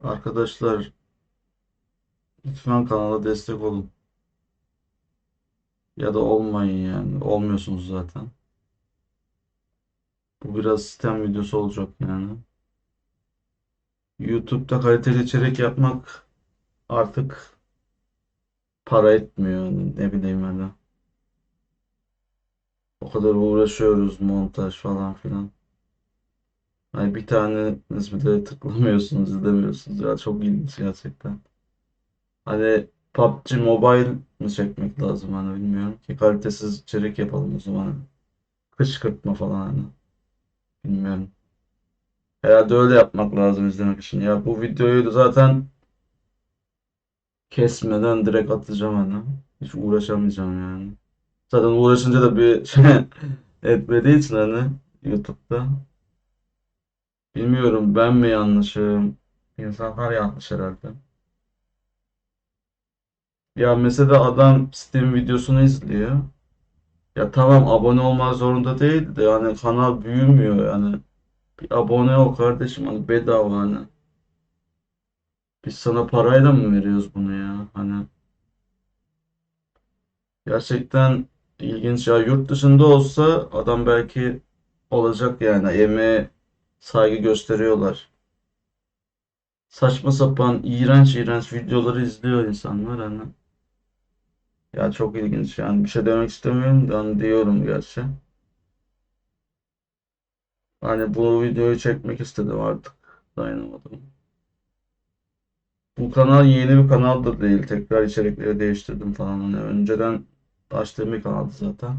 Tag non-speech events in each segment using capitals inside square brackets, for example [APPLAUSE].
Arkadaşlar lütfen kanala destek olun. Ya da olmayın yani. Olmuyorsunuz zaten. Bu biraz sistem videosu olacak yani. YouTube'da kaliteli içerik yapmak artık para etmiyor. Ne bileyim öyle. O kadar uğraşıyoruz montaj falan filan. Hani bir taneniz bile tıklamıyorsunuz, izlemiyorsunuz. Ya çok ilginç gerçekten. Hani PUBG Mobile mi çekmek lazım hani bilmiyorum ki. Kalitesiz içerik yapalım o zaman. Kışkırtma falan hani. Bilmiyorum. Herhalde öyle yapmak lazım izlemek için. Ya bu videoyu zaten kesmeden direkt atacağım hani. Hiç uğraşamayacağım yani. Zaten uğraşınca da bir şey [LAUGHS] etmediği için hani YouTube'da. Bilmiyorum ben mi yanlışım? İnsanlar yanlış herhalde. Ya mesela adam Steam videosunu izliyor. Ya tamam abone olmak zorunda değil de yani kanal büyümüyor yani. Bir abone ol kardeşim hani bedava hani. Biz sana parayla mı veriyoruz bunu ya? Hani gerçekten ilginç ya yurt dışında olsa adam belki olacak yani emeğe saygı gösteriyorlar. Saçma sapan iğrenç iğrenç videoları izliyor insanlar hani. Ya çok ilginç yani bir şey demek istemiyorum da hani diyorum gerçi. Hani bu videoyu çekmek istedim artık. Dayanamadım. Bu kanal yeni bir kanal da değil. Tekrar içerikleri değiştirdim falan. Hani önceden açtığım bir kanaldı zaten.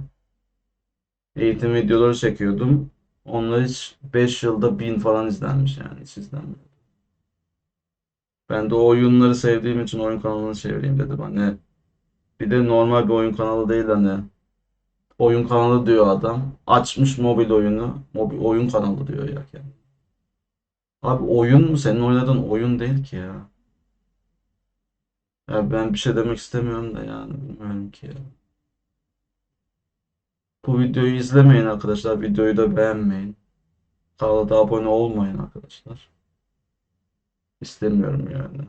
Eğitim videoları çekiyordum. Onlar hiç 5 yılda 1000 falan izlenmiş yani hiç izlenmiyor. Ben de o oyunları sevdiğim için oyun kanalını çevireyim dedim. Hani bir de normal bir oyun kanalı değil hani. Oyun kanalı diyor adam. Açmış mobil oyunu. Mobil oyun kanalı diyor ya yani. Abi oyun mu? Senin oynadığın oyun değil ki ya. Ya ben bir şey demek istemiyorum da yani bilmiyorum ki ya. Bu videoyu izlemeyin arkadaşlar. Videoyu da beğenmeyin. Kanala da abone olmayın arkadaşlar. İstemiyorum yani.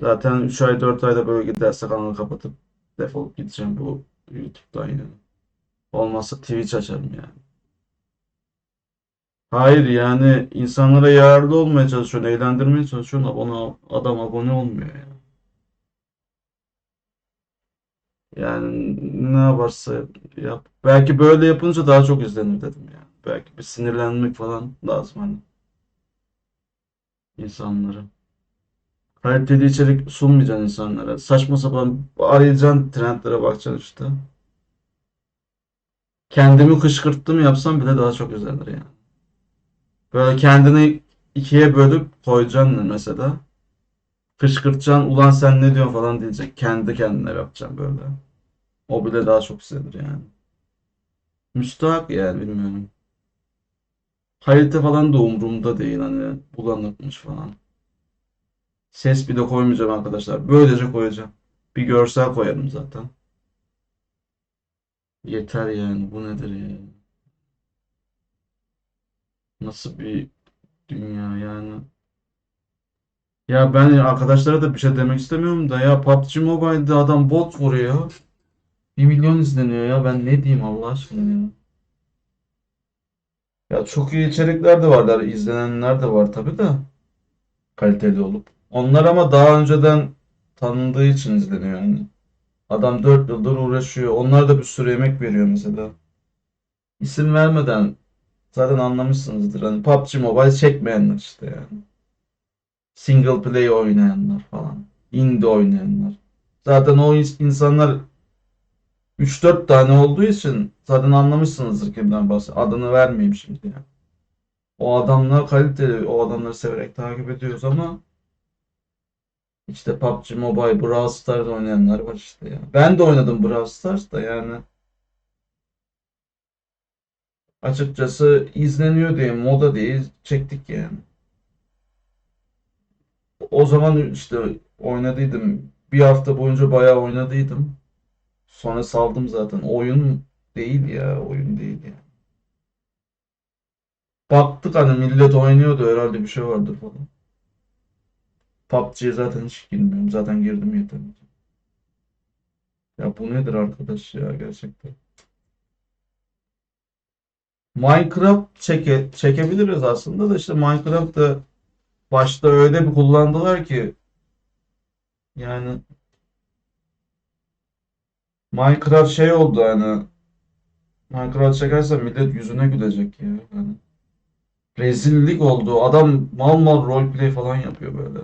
Zaten 3 ay 4 ayda böyle giderse kanalı kapatıp defolup gideceğim bu YouTube'dan yani. Olmazsa Twitch açarım yani. Hayır yani insanlara yararlı olmaya çalışıyorsun, eğlendirmeye çalışıyorsun. Abone, adam abone olmuyor ya. Yani ne yaparsa yap. Belki böyle yapınca daha çok izlenir dedim yani. Belki bir sinirlenmek falan lazım hani insanlara. Kaliteli içerik sunmayacaksın insanlara. Saçma sapan arayacaksın trendlere bakacaksın işte. Kendimi kışkırttım yapsam bile daha çok izlenir yani. Böyle kendini ikiye bölüp koyacaksın mesela. Kışkırtacaksın ulan sen ne diyorsun falan diyecek. Kendi kendine yapacaksın böyle. O bile daha çok izlenir yani. Müstahak yani bilmiyorum. Kalite falan da umurumda değil hani bulanıkmış falan. Ses bile koymayacağım arkadaşlar. Böylece koyacağım. Bir görsel koyarım zaten. Yeter yani bu nedir ya? Nasıl bir dünya yani? Ya ben arkadaşlara da bir şey demek istemiyorum da ya PUBG Mobile'de adam bot vuruyor. Bir milyon izleniyor ya ben ne diyeyim Allah aşkına ya. Ya çok iyi içerikler de varlar, izlenenler de var tabii de kaliteli olup. Onlar ama daha önceden tanındığı için izleniyor yani. Adam 4 yıldır uğraşıyor. Onlar da bir sürü emek veriyor mesela. İsim vermeden zaten anlamışsınızdır. Hani PUBG Mobile çekmeyenler işte yani. Single play oynayanlar falan. Indie oynayanlar. Zaten o ins- insanlar 3-4 tane olduğu için zaten anlamışsınızdır kimden bahsediyorum. Adını vermeyeyim şimdi ya. O adamlar kaliteli, o adamları severek takip ediyoruz ama işte PUBG Mobile, Brawl Stars oynayanlar var işte ya. Ben de oynadım Brawl Stars da yani açıkçası izleniyor diye, moda diye çektik yani. O zaman işte oynadıydım. Bir hafta boyunca bayağı oynadıydım. Sonra saldım zaten. Oyun değil ya, oyun değil ya. Baktık hani millet oynuyordu herhalde bir şey vardır falan. PUBG'ye zaten hiç girmiyorum. Zaten girdim yeterince. Ya bu nedir arkadaş ya gerçekten. Minecraft çeke, çekebiliriz aslında da işte Minecraft'ta başta öyle bir kullandılar ki yani Minecraft şey oldu hani Minecraft çekersen millet yüzüne gülecek ya. Yani rezillik oldu. Adam mal mal roleplay falan yapıyor böyle.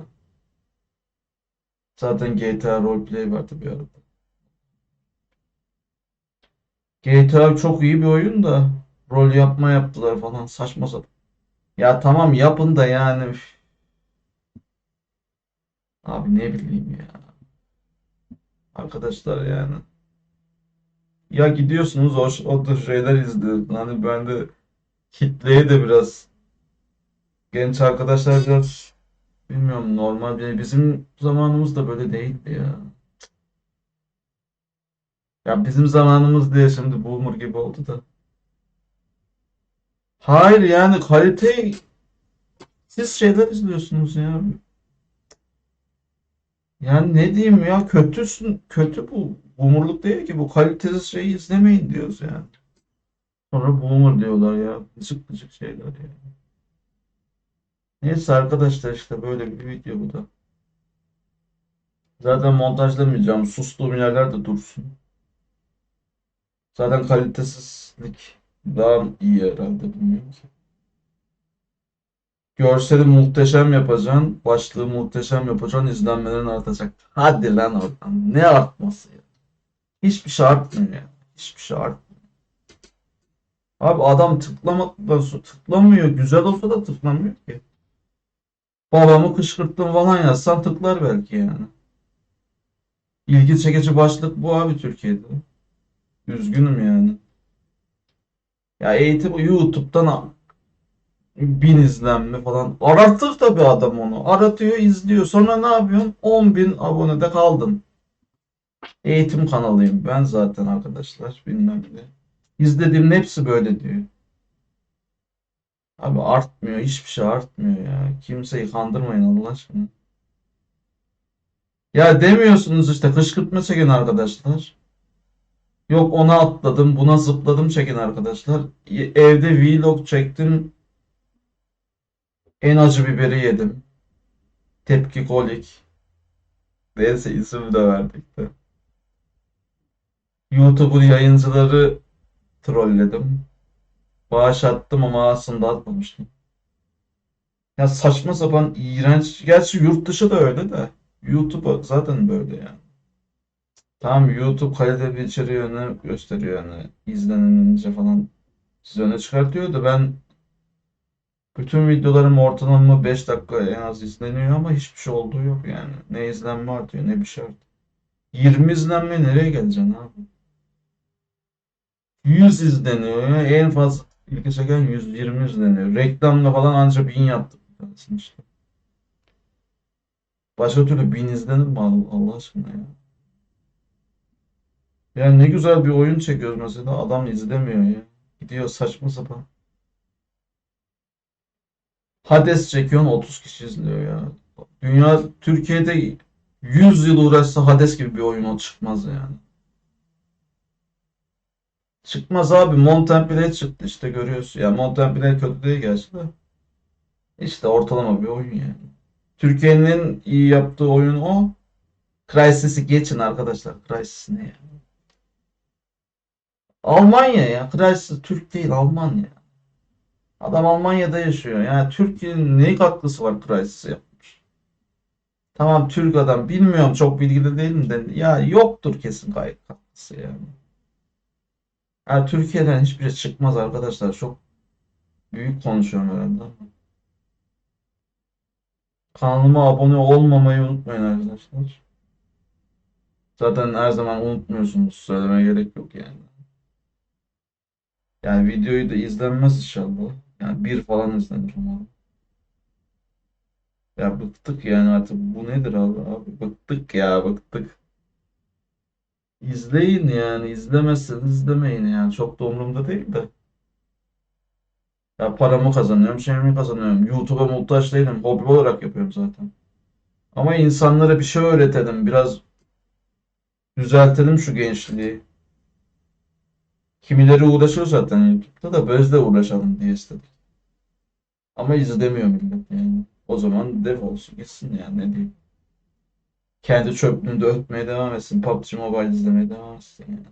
Zaten GTA roleplay vardı bir arada. GTA çok iyi bir oyun da rol yapma yaptılar falan saçma sapan. Ya tamam yapın da yani. Abi ne bileyim ya. Arkadaşlar yani. Ya gidiyorsunuz o, o tür şeyler izliyorsunuz. Hani ben de kitleye de biraz genç arkadaşlar biraz bilmiyorum normal bir bizim zamanımızda böyle değildi ya. Ya bizim zamanımız diye şimdi boomer gibi oldu da. Hayır yani kalite siz şeyler izliyorsunuz ya. Yani ne diyeyim ya kötüsün kötü bu. Boomerlık değil ki bu kalitesiz şeyi izlemeyin diyoruz yani. Sonra boomer diyorlar ya. Gıcık gıcık şeyler ya. Neyse arkadaşlar işte böyle bir video bu da. Zaten montajlamayacağım. Sustuğum yerlerde dursun. Zaten kalitesizlik daha iyi herhalde bilmiyorum ki. Görseli muhteşem yapacaksın. Başlığı muhteşem yapacaksın. izlenmelerin artacak. Hadi lan oradan. Ne artması ya? Hiçbir şey artmıyor ya. Hiçbir şey artmıyor. Abi adam tıklamadan tıklamıyor. Güzel olsa da tıklamıyor ki. Babamı kışkırttım falan yazsan tıklar belki yani. İlgi çekici başlık bu abi Türkiye'de. Üzgünüm yani. Ya eğitim YouTube'dan bin izlenme falan. Aratır tabii adam onu. Aratıyor, izliyor. Sonra ne yapıyorsun? 10 bin abonede kaldın. Eğitim kanalıyım ben zaten arkadaşlar. Bilmem ne. İzlediğimin hepsi böyle diyor. Abi artmıyor. Hiçbir şey artmıyor ya. Kimseyi kandırmayın Allah aşkına. Ya demiyorsunuz işte kışkırtma çekin arkadaşlar. Yok ona atladım, buna zıpladım çekin arkadaşlar. Evde vlog çektim. En acı biberi yedim. Tepki kolik. Neyse isim de verdik de. YouTube'un yayıncıları trolledim. Bağış attım ama aslında atmamıştım. Ya saçma sapan iğrenç. Gerçi yurt dışı da öyle de. YouTube zaten böyle yani. Tamam YouTube kaliteli bir içeriği öne gösteriyor yani. İzlenince falan sizi öne çıkartıyor da ben bütün videolarım ortalama 5 dakika en az izleniyor ama hiçbir şey olduğu yok yani. Ne izlenme artıyor ne bir şey artıyor. 20 izlenme nereye geleceksin abi? 100 izleniyor. En fazla ilgi çeken 120 izleniyor. Reklamla falan anca 1000 yaptık. bir tanesini işte. Başka türlü 1000 izlenir mi Allah aşkına ya? Yani ne güzel bir oyun çekiyoruz mesela adam izlemiyor ya. Gidiyor saçma sapan. Hades çekiyorsun 30 kişi izliyor ya. Dünya Türkiye'de 100 yıl uğraşsa Hades gibi bir oyun o çıkmaz yani. Çıkmaz abi. Blade çıktı işte görüyorsun. Ya Blade kötü değil gerçi de. İşte ortalama bir oyun yani. Türkiye'nin en iyi yaptığı oyun o. Crysis'i geçin arkadaşlar. Crysis ne ya? Almanya ya. Crysis Türk değil Almanya. Adam Almanya'da yaşıyor. Yani Türkiye'nin ne katkısı var Crysis'e yapmış. Tamam Türk adam. Bilmiyorum çok bilgili değilim de. Ya yoktur kesin gayet katkısı yani. Yani Türkiye'den hiçbir şey çıkmaz arkadaşlar. Çok büyük konuşuyorum herhalde. Kanalıma abone olmamayı unutmayın arkadaşlar. Zaten her zaman unutmuyorsunuz. Söylemeye gerek yok yani. Yani videoyu da izlenmez inşallah. Yani bir falan izlenir umarım. Ya bıktık yani artık bu nedir abi abi bıktık ya bıktık. İzleyin yani izlemezseniz izlemeyin yani çok da umurumda değil de. Ya paramı kazanıyorum, şeyimi kazanıyorum. YouTube'a muhtaç değilim. Hobi olarak yapıyorum zaten. Ama insanlara bir şey öğretelim. Biraz düzeltelim şu gençliği. Kimileri uğraşıyor zaten YouTube'da da biz de uğraşalım diye istedik. Ama izlemiyor millet yani. O zaman defolsun gitsin yani ne diyeyim. Kendi çöplüğünde ötmeye devam etsin. PUBG Mobile izlemeye devam etsin yani.